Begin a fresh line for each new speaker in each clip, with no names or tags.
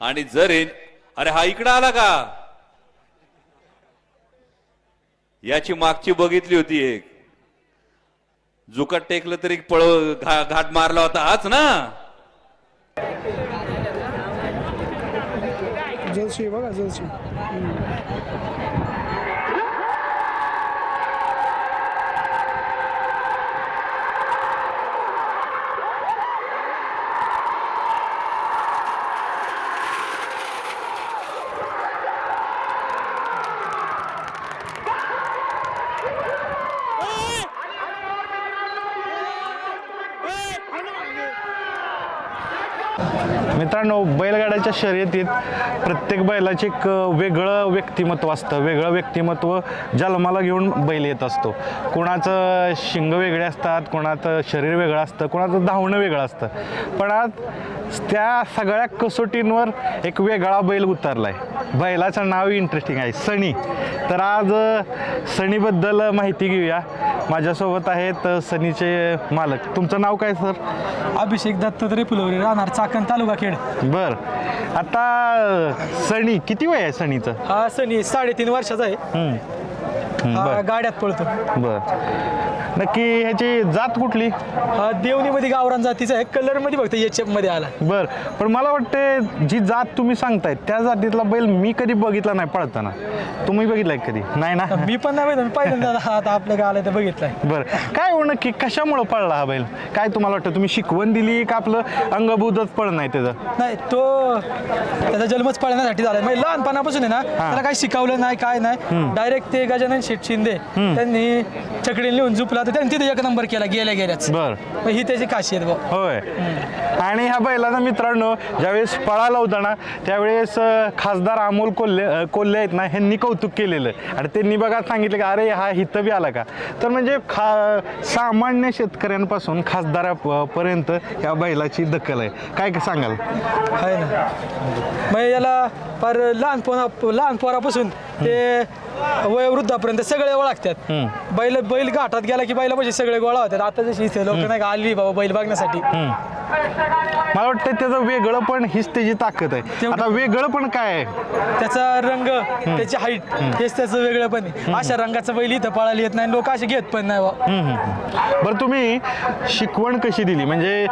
आणि जर हे अरे हा इकडं आला का? याची मागची बघितली होती एक. जुकाट टेकलं तरी पळ घा- घाट मारला होता. हाच ना?
जलशी बघा जलशी.
मित्रांनो बैलगाड्याच्या शर्यतीत प्रत्येक बैलाचे एक वेगळं व्यक्तिमत्व असतं. वेगळं व्यक्तिमत्व जन्माला घेऊन बैल येत असतो. कोणाचं शिंग वेगळे असतात कोणाचं शरीर वेगळं असतं कोणाचं धावणं वेगळं असतं. पण आज त्या सगळ्या कसोटींवर एक वेगळा बैल उतरला आहे बैलाचं नाव इंटरेस्टिंग आहे सणी तर आज सणीबद्दल माहिती घेऊया. माझ्यासोबत आहेत सनीचे मालक. तुमचं नाव काय सर?
अभिषेक दत्तात्रय फुलवरे राहणार चाकण तालुका खेड.
बर. आता सणी किती वय आहे सणीचं
हा सनी साडेतीन वर्षाचा आहे.
हम्म. हम्म,
हा
बर.
गाड्यात पळतो.
बर. नक्की ह्याची जात कुठली?
देवणीमध्ये गावरान जातीचा आहे. कलरमध्ये फक्त एच मध्ये आला.
बर पण मला वाटते जी जात तुम्ही सांगताय त्या जातीतला बैल मी कधी बघितला नाही पळताना. तुम्ही बघितलाय कधी? नाही ना?
मी पण नाही बघितलं, मी पहिल्यांदा हा आता आपल्या गावाला तर बघितलाय.
बर काय हो नक्की कशामुळं पळला हा बैल? काय तुम्हाला वाटतं तुम्ही शिकवण दिली का आपलं अंगभूतच पळ नाही त्याचं?
नाही तो त्याचा जन्मच पाळण्यासाठी झाला म्हणजे लहानपणापासून आहे ना त्याला काही शिकवलं नाही काय नाही. डायरेक्ट ते गजानन शेठ शिंदे त्यांनी छकडी लिहून झुपला तर त्यांनी तिथे एक नंबर केला गेल्या गेल्याच.
बर.
मग ही त्याची खासियत बघ
होय. आणि ह्या बैलाचा मित्रांनो ज्यावेळेस पळाला होता ना त्यावेळेस अं, खासदार अमोल कोल्हे अं, कोल्हे आहेत ना ह्यांनी कौतुक केलेलं आणि त्यांनी बघा सांगितलं की अरे हा हिथं बी आला का? तर म्हणजे खा सामान्य शेतकऱ्यांपासून खासदारापर्यंत ह्या बैलाची दखल आहे. काय काय सांगाल?
आहे ना. मग याला फार लहान पोरा लहान पोरापासून ते वयोवृद्धापर्यंत सगळे ओळखतात बैल बैल घाटात गेला की बैलापाशी सगळे गोळा होतात. आता जशी इथे लोक नाही का आली बाबा बैल बघण्यासाठी.
मला वाटतं त्याचं वेगळं पण हीच त्याची ताकद आहे. आता वेगळं पण काय आहे?
त्याचा रंग त्याची हाईट हेच त्याचं वेगळं पण आहे. अशा रंगाचं बैल इथं पळायला येत नाही. लोक असे घेत पण नाही.
बरं तुम्ही शिकवण कशी दिली? म्हणजे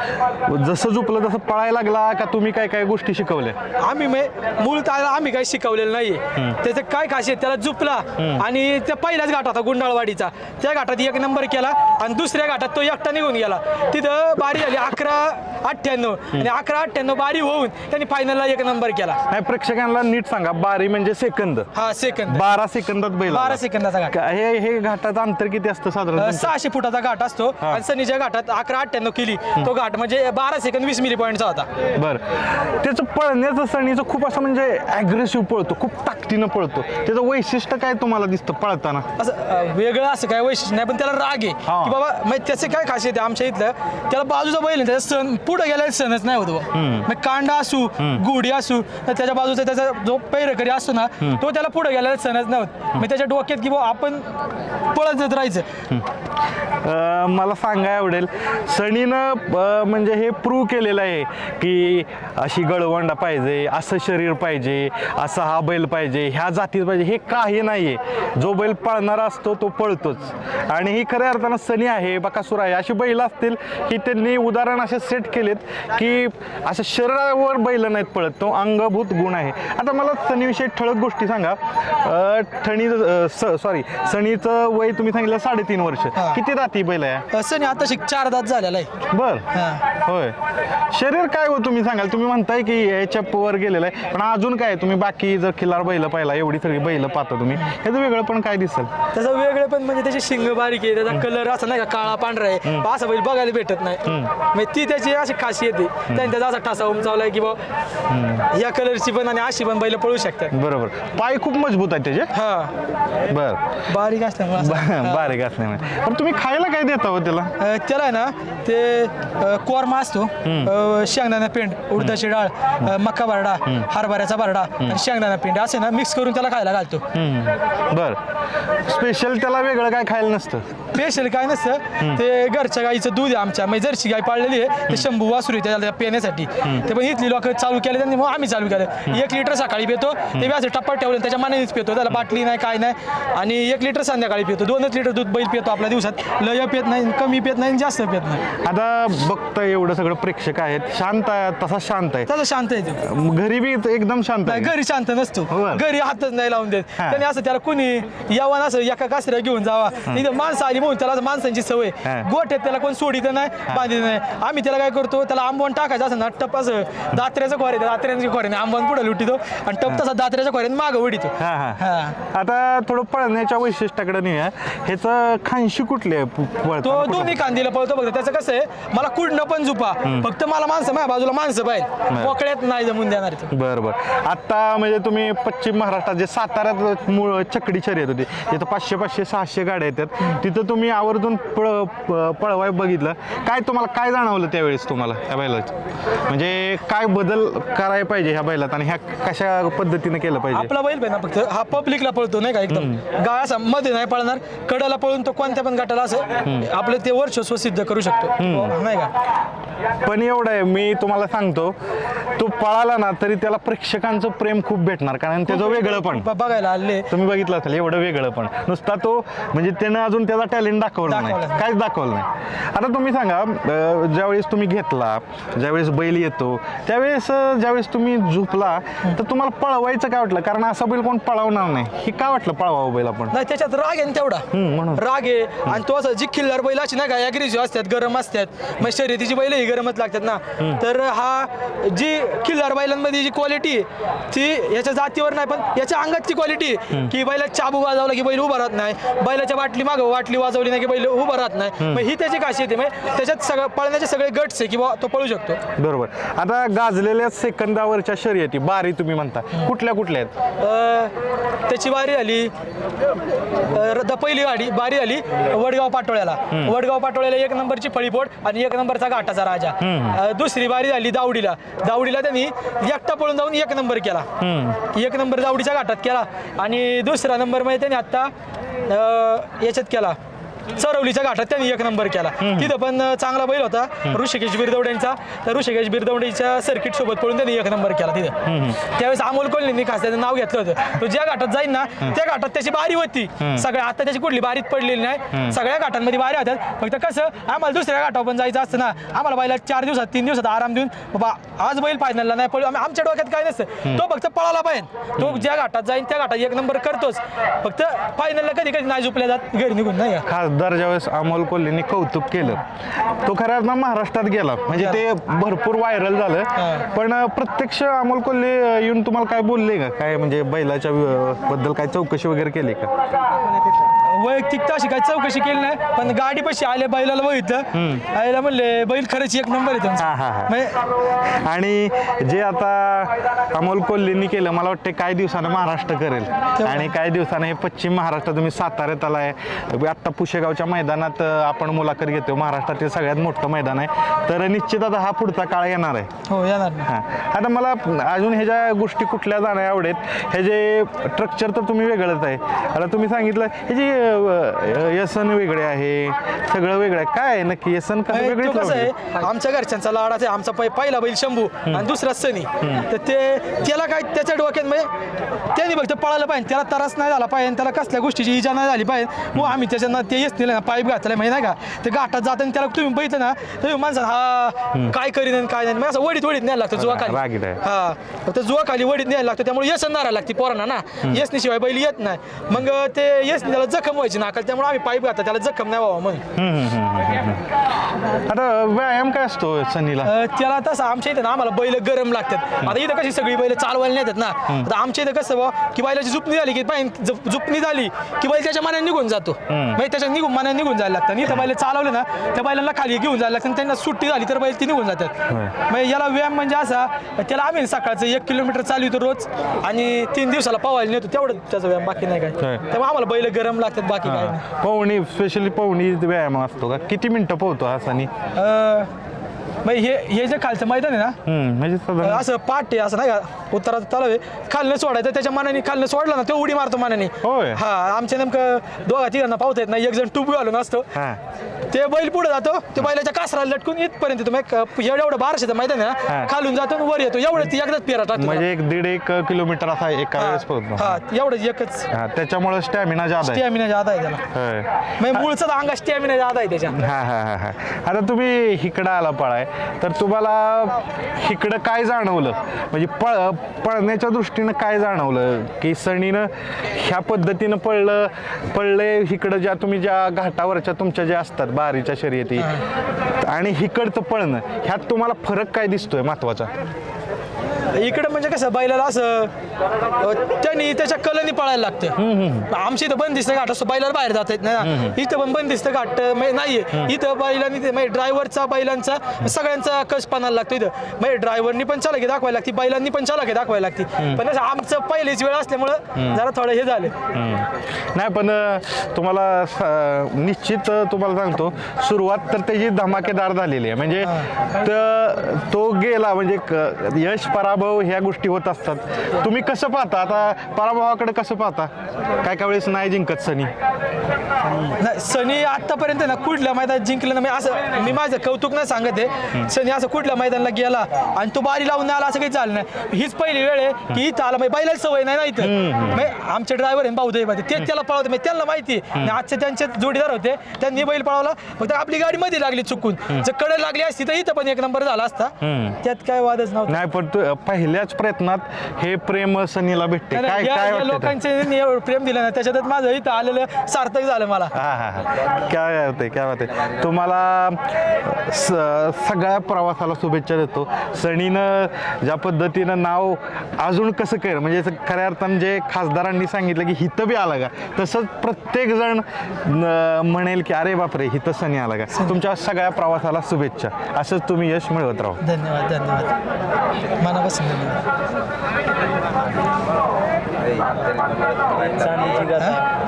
जसं झुपलं तसं पळायला लागला का तुम्ही काय काय गोष्टी शिकवल्या?
आम्ही मूळ त्याला आम्ही काही शिकवलेलं नाहीये. त्याचं काय खासियत? त्याला झुपला आणि त्या पहिल्याच घाट होता गुंडाळवाडीचा. त्या घाटात एक नंबर केला. आणि दुसऱ्या घाटात तो एकटा निघून गेला. तिथं बारी झाली अकरा अठ्ठ्याण्णव. आणि अकरा अठ्ठ्याण्णव बारी होऊन त्यांनी फायनलला एक नंबर केला.
नाही प्रेक्षकांना नीट सांगा बारी म्हणजे सेकंद.
हा सेकंद.
बारा सेकंदात बैल आला.
बारा सेकंदाचा घाट.
का- हे हे घाटाचं अंतर किती असतं
अ,
साधारण
सहाशे फुटाचा घाट असतो. आणि सनीच्या घाटात अकरा अठ्ठ्याण्णव केली. तो घाट म्हणजे बारा सेकंद वीस मिली पॉईंटचा होता.
बर. त्याचं पळण्याचं सणीचं खूप असं म्हणजे अग्रेसिव्ह पळतो खूप ताकदीनं पळतो. त्याचं वैशिष्ट्य काय तुम्हाला दिसतं पळताना?
असं अ, वेगळं असं काय वैशिष्ट्य नाही पण त्याला राग आहे.
हा.
की बाबा मग त्याचं काय खासियत आहे आमच्या इथलं? त्याला बाजूचा बैल त्याचा सण पुढे गेल्याला सणच नाही होत. मग कांडा असू गुढी असू तर त्याच्या बाजूचा त्याचा जो पैरकरी असतो ना तो त्याला पुढे गेल्याला सणच नाही होत. मग त्याच्या डोक्यात की बाबा आपण पळत राहायचं.
अं, मला सांगाय आवडेल सणीनं म्हणजे हे प्रूव्ह केलेलं आहे की अशी गळवंडा पाहिजे असं शरीर पाहिजे असा हा बैल पाहिजे ह्या जातीत पाहिजे हे काही नाही आहे जो बैल पळणारा असतो तो पळतोच. आणि ही खऱ्या अर्थानं सनी आहे बकासूर आहे. अशी बैल असतील की त्यांनी उदाहरण असे सेट केलेत की असं शरीरावर बैल नाहीत पळत. तो अंगभूत गुण आहे. आता मला सनीविषयी ठळक गोष्टी सांगा. ठणी सॉरी सणीचं वय तुम्ही सांगितलं साडेतीन वर्ष. किती दाती बैल आहे
सण आता शिक चार दात झालेला आहे.
बर. होय. शरीर काय हो तुम्ही सांगाल? तुम्ही म्हणताय की याच्या वर गेलेलं आहे पण अजून काय तुम्ही बाकी जर खिल्लार बैल पाहिला एवढी सगळी बैल पाहता तुम्ही. ह्याचं वेगळं पण काय दिसेल?
त्याचं वेगळं पण म्हणजे त्याची शिंग बारीक आहे त्याचा कलर असा नाही का काळा पांढरा आहे. असं बैल बघायला भेटत नाही. मग ती त्याची अशी खासियत आहे. त्याने त्याचा असा ठसा उमचावलाय की बा या कलरची पण आणि अशी पण बैल पळू शकतात.
बरोबर. पाय खूप मजबूत आहेत त्याचे.
हा.
बर.
बारीक असल्यामुळे असं.
ब- बारीक असल्यामुळे. पण तुम्ही खायला काय देता हो त्याला?
अ, त्याला आहे ना ते अ, कोरमा असतो. अ, शेंगदाणा पेंड उडदाची डाळ अ, मका भरडा हरभऱ्याचा भरडा आणि शेंगदाणा पेंड. असे ना मिक्स करून त्याला खायला घालतो.
बर. स्पेशल त्याला वेगळं काय खायला नसतं?
स्पेशल काय नसतं ते घरच्या गाईचं दूध आहे आमच्या. म्हणजे जर्सी गाय पाळलेली आहे ते शंभू वासरू आहे त्याला पिण्यासाठी. ते पण इथली लोक चालू केले त्यांनी मग आम्ही चालू केलं. एक लिटर सकाळी पितो ते व्याज टप्प्यात ठेवलं त्याच्या मानेच पितो. त्याला बाटली नाही काय नाही. आणि एक लिटर संध्याकाळी पितो. दोनच लिटर दूध बैल पितो आपल्या दिवसात. लय पित नाही कमी पित नाही आणि जास्त पित नाही.
आता बघता एवढं सगळं प्रेक्षक आहेत. शांत आहे तसा शांत आहे.
तसं शांत आहे
घरी बी एकदम शांत आहे.
घरी शांत नसतो.
बरं.
घरी हातच नाही लावून देत.
हा.
त्याने असं त्याला कुणी यावं असं एका कासऱ्या घेऊन जावा. माणसं आली म्हणून त्याला असं माणसांची सवय.
हा.
गोठ्यात त्याला कोण सोडित नाही बांधित नाही. आम्ही त्याला काय करतो त्याला आंबवण टाकायचं असं ना टप असं दात्र्याचं खोरे दात्र्यांच्या खोऱ्याने आंबवण पुढे लुटितो आणि टप तसा दात्र्याच्या खोऱ्याने मागं उडितो.
हा हा.
हा.
आता थोडं पळण्याच्या वैशिष्ट्याकडे नाही ह्याचं खांशी कुठली आहे? प- पळताना
तो
कुठं?
दोन्ही कांदीला पळतो बघ त्याचं कसं आहे मला कुठनं पण झुपा फक्त मला माणसं माझ्या बाजूला माणसं पाहिजे मोकळ्यात नाही जमून देणार ते.
बरं बरं. आता म्हणजे तुम्ही पश्चिम महाराष्ट्रात जे साताऱ्यात मूळ चकडी शर्यत होती तिथं पाचशे पाचशे सहाशे गाड्या येतात. तिथं तुम्ही आवर्जून पळ पळवाय बघितलं. काय तुम्हाला काय जाणवलं त्यावेळेस तुम्हाला त्या बैलात म्हणजे काय बदल करायला पाहिजे ह्या बैलात आणि ह्या कशा पद्धतीने केलं पाहिजे?
आपला बैल पाहिजे ना फक्त. हा पब्लिकला पळतो नाही का एकदम? गाळा असा मध्ये नाही पळणार. कडाला पळून तो कोणत्या पण गटाला असं आपलं ते वर्चस्व सिद्ध करू शकतो. नाही का?
पण एवढं आहे मी तुम्हाला सांगतो तो पळाला ना तरी त्याला प्रेक्षकांचं प्रेम खूप भेटणार. कारण त्याचं वेगळं पण.
ब- बघायला आले
तुम्ही बघितलं असेल एवढं वेगळं पण. नुसता तो म्हणजे त्यानं अजून त्याचा टॅलेंट दाखवला नाही. काहीच दाखवलं नाही. आता तुम्ही सांगा ज्यावेळेस तुम्ही घेतला ज्यावेळेस बैल येतो त्यावेळेस ज्यावेळेस तुम्ही झोपला तर तुम्हाला पळवायचं काय वाटलं? कारण असा बैल कोण पळवणार नाही. हे काय वाटलं पळवावं बैल आपण?
नाही त्याच्यात राग आहे ना तेवढा.
म्हणून.
राग आहे. आणि तो असं जी खिल्लार बैल अशी नाही का अग्रेसिव्ह असतात गरम असतात. मग शर्यतीची बैल ही गरमच लागतात ना. तर हा जी खिल्लार बैलांमध्ये जी क्वालिटी ती याच्या जातीवर नाही पण याच्या अंगातची क्वालिटी की बैला चाबू वाजवला की बैल उभा राहत नाही. बैलाच्या बाटली मागं वाटली वाजवली नाही की बैल उभा राहत नाही. मग ही त्याची खासियत आहे. म्हणजे त्याच्यात सगळं पळण्याचे सगळे गट्स आहे की बुवा तो पळू शकतो.
बरोबर. आता गाजलेल्या सेकंदावरच्या शर्यती बारी तुम्ही म्हणता. कुठल्या कुठल्या आहेत?
अ, त्याची बारी आली. अ, द- पहिली गाडी बारी आली वडगाव पाटोळ्याला. वडगाव पाटोळ्याला एक नंबरची फळीपोट आणि एक नंबरचा घाटाचा राजा. अ, दुसरी बारी झाली दावडीला. दावडीला त्यांनी एकटा पळून जाऊन एक नंबर केला. एक नंबर दावडीच्या घाटात केला. आणि दुसरा नंबरमध्ये त्यांनी आता अ, याच्यात केला. चरवलीच्या घाटात त्यांनी एक नंबर केला. तिथं पण चांगला बैल होता. ऋषिकेश बिरदवड्यांचा त्या ऋषिकेश बिरदवडीच्या सर्किट सोबत पळून त्यांनी एक नंबर केला तिथं. त्यावेळेस अमोल कोल्हेंनी खास त्याचं नाव घेतलं होतं. तो ज्या घाटात जाईल ना त्या घाटात त्याची बारी होती. सगळ्या आता त्याची कुठली बारीत पडलेली नाही. सगळ्या घाटांमध्ये बारी होत्यात फक्त कसं आम्हाला दुसऱ्या घाटावर पण जायचं असतं ना. आम्हाला बैला चार दिवसात तीन दिवसात आराम देऊन बाबा आज बैल फायनलला नाही पळू. आम्ही आमच्या डोक्यात काय नसतं. तो फक्त पळाला पाहिजे. तो ज्या घाटात जाईल त्या घाटात एक नंबर करतोच. फक्त फायनलला कधी कधी नाही झोपल्या जात घरी निघून नाही
खासदार ज्यावेळेस अमोल कोल्हेंनी कौतुक केलं तो खऱ्या ना महाराष्ट्रात गेला. म्हणजे ते भरपूर व्हायरल झालं. पण प्रत्यक्ष अमोल कोल्हे येऊन तुम्हाला काय बोलले का? काय म्हणजे बैलाच्या बद्दल काय चौकशी वगैरे केली का?
वैयक्तिक अशी काही चौकशी केली नाही पण गाडी पशी आले बैलाला बघितलं आईला म्हणले बैल खरंच एक नंबर आहे
हा, हा, हा.
म्हणजे
आणि जे आता अमोल कोल्हेंनी केलं मला वाटतं काही दिवसानं महाराष्ट्र करेल. आणि काही दिवसानं हे पश्चिम महाराष्ट्र तुम्ही साताऱ्यात आलाय. आत्ता पुशेगावच्या मैदानात अं, आपण मुलाखत घेतो महाराष्ट्रातील सगळ्यात मोठं मैदान आहे. तर निश्चित आता हा पुढचा काळ येणार आहे.
हो येणार ना.
हा. आता मला अजून ह्याच्या गोष्टी कुठल्या जाण्या आवडेत हे जे स्ट्रक्चर तर तुम्ही वेगळंच आहे. आता तुम्ही सांगितलं हे जे व्यसन वेगळे आहे सगळं वेगळं आहे. काय आहे नक्की? व्यसन
म्हणजे
वेगळीच
तो कसं
लावली?
आहे आमच्या घरच्यांचा लाडाच आहे आमचा पै- पहिला बैल शंभू आणि दुसरा सनी. तर ते त्याला काय त्याच्या डोक्यात म्हणजे त्यांनी फक्त पळालं पाहिजे. त्याला त्रास नाही झाला पाहिजे त्याला कसल्या गोष्टीची इजा नाही झाली पाहिजे. मग आम्ही त्याच्यानं ते येत ना पाईप घातलं माहिती नाही का? ते घाटात जाताना त्याला तुम्ही बघितलं ना तुम्ही माणसात हा काय करीन आणि काय नाही. मग असं वडीत वडीत न्यायला लागतं जुवा
रागीट
खाली
आहे.
हा. फक्त जुवा खाली वडीत न्यायला लागतं त्यामुळे येसन नारा लागते पोरांना ना. येसनी शिवाय बैल येत नाही. मग ते येसनी त्याला जखम व्हायची नाकाल त्यामुळे आम्ही पाईप घातला त्याला जखम नाही व्हावं म्हणून.
आता व्यायाम काय असतो सनीला?
अ, त्याला तसं आमच्या इथं ना आम्हाला बैल गरम लागतात. आता इथं कशी सगळी बैल चालवायला नेतात ना आता आमच्या इथं कसं बा की बैलाची जुपणी झाली की जप- जुपणी झाली की बैल त्याच्या मनाने निघून जातो. म्हणजे त्याच्या निघून मनाने निघून जायला लागतं. आणि इथं बैल चालवले ना त्या बैलांना खाली घेऊन जायला लागतं आणि त्यांना सुट्टी झाली तर बैल ती निघून जातात. म्हणजे याला व्यायाम म्हणजे असा त्याला आम्ही सकाळचं एक किलोमीटर चालवतो रोज आणि तीन दिवसाला पवायला नेतो तेवढं त्याचा व्यायाम बाकी नाही काय.
होय.
त्यामुळे आम्हाला बैल गरम लागतात. बाकी काय नाही.
पवनी स्पेशली पवनी व्यायाम असतो का? किती मिनिटं पोहतो हा सनी?
अ, मग हे हे जे खालचं मैदान आहे ना
म्हणजे साधारण
असं पाट आहे असं नाही का? उत्तरात तलाव आहे. खालनं सोडायचं त्याच्या मनाने खालनं सोडलं ना तो उडी मारतो मनाने.
होय.
हा आमच्या नेमकं दोघा तिघांना पावता येत नाही एक जण टूब घालून असतो.
हा.
ते बैल पुढे जातो ते बैलाच्या कासराला लटकून इथपर्यंत तुम्ही एवढं एवढं बारशेचं मैदान आहे
हा.
ना खालून जातो आणि वर येतो. एवढं ती एकदाच पेरा टाकतो.
म्हणजे एक दीड एक किलोमीटर असा एका वेळेस
हा एवढंच एकच.
हा त्याच्यामुळे स्टॅमिना जादा आहे.
स्टॅमिना जादा आहे त्याला.
होय.
म्हणजे मूळचा अंगा स्टॅमिना जादा आहे त्याच्या
हा हा हा हा. आता तुम्ही इकडं आला पळाय. तर तुम्हाला इकडं काय जाणवलं? म्हणजे पळ पळण्याच्या दृष्टीनं काय जाणवलं? की सणीनं ह्या पद्धतीनं पळलं पळले इकडं ज्या तुम्ही ज्या घाटावरच्या तुमच्या ज्या असतात बारीच्या शर्यती. आणि हिकडचं पळणं ह्यात तुम्हाला फरक काय दिसतोय महत्त्वाचा?
इकडे म्हणजे कसं बैलाला असं त्यांनी त्याच्या कलनी पळायला लागतं. आमच्या इथं बंदिस्त घाट असतो बैलाला बाहेर जात येत नाही ना. इथं पण बंदिस्त घाट अ, म्हणजे नाहीये. इथं बैलांनी ते म्हणजे ड्रायव्हरचा बैलांचा सगळ्यांचा कस पानाला लागतो इथं. म्हणजे ड्रायव्हरनी पण चालकी दाखवायला लागते बैलांनी पण चालकी दाखवायला लागते. पण असं आमचं पहिलीच वेळ असल्यामुळं जरा थोडं हे झालं.
नाही पण तुम्हाला निश्चित तुम्हाला सांगतो सुरुवात तर त्याची धमाकेदार झालेली आहे. म्हणजे त- तो गेला म्हणजे यश पराभव ह्या गोष्टी होत असतात. तुम्ही कसं पाहता? आता पराभवाकडे कसं पाहता? काय काय वेळेस नाही जिंकत सनी?
नाही सनी आतापर्यंत ना कुठल्या मैदानात जिंकलं ना मी असं मी माझं कौतुक नाही सांगत आहे. सनी असं कुठल्या मैदानाला गेला आणि तो बारी लावून आला असं काही झालं नाही. हीच पहिली वेळ आहे की इथं आला म्हणजे बैलाला सवय नाही ना इथं. म्हणजे आमचे ड्रायव्हर आहे भाऊ दैवाचे ते त्याला पळवते म्हणजे त्यांना माहिती आजचे त्यांचे जोडीदार होते त्यांनी बैल पळवला. फक्त आपली गाडी मध्ये लागली चुकून. जर कडे लागली असती तर इथं पण एक नंबर झाला असता. त्यात काय वादच नव्हता.
नाही पण तू पहिल्याच प्रयत्नात हे प्रेम सनीला भेटते. काय
या-
काय
या
वाटतं ते?
लोकांचे प्रेम दिलं ना त्याच्यातच माझं इथं आलेलं सार्थक झालं मला.
हा हा हा. काय होते काय होते तुम्हाला स- सगळ्या प्रवासाला शुभेच्छा देतो. सणीनं ज्या पद्धतीनं नाव अजून कसं केलं म्हणजे असं खऱ्या अर्थानं जे खासदारांनी सांगितलं की हिथं बी आला का? तसंच प्रत्येक जण न- म्हणेल की अरे बापरे हिथं सनी आला का? तुमच्या सगळ्या प्रवासाला शुभेच्छा. असंच तुम्ही यश मिळवत राहू.
धन्यवाद धन्यवाद. मनापासून धन्यवाद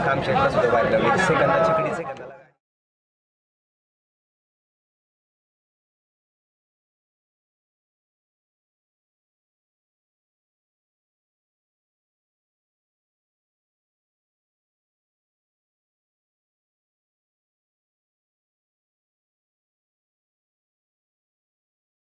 काम शेतला सुद्धा बाहेर सेकंदाची कडी सेकंदा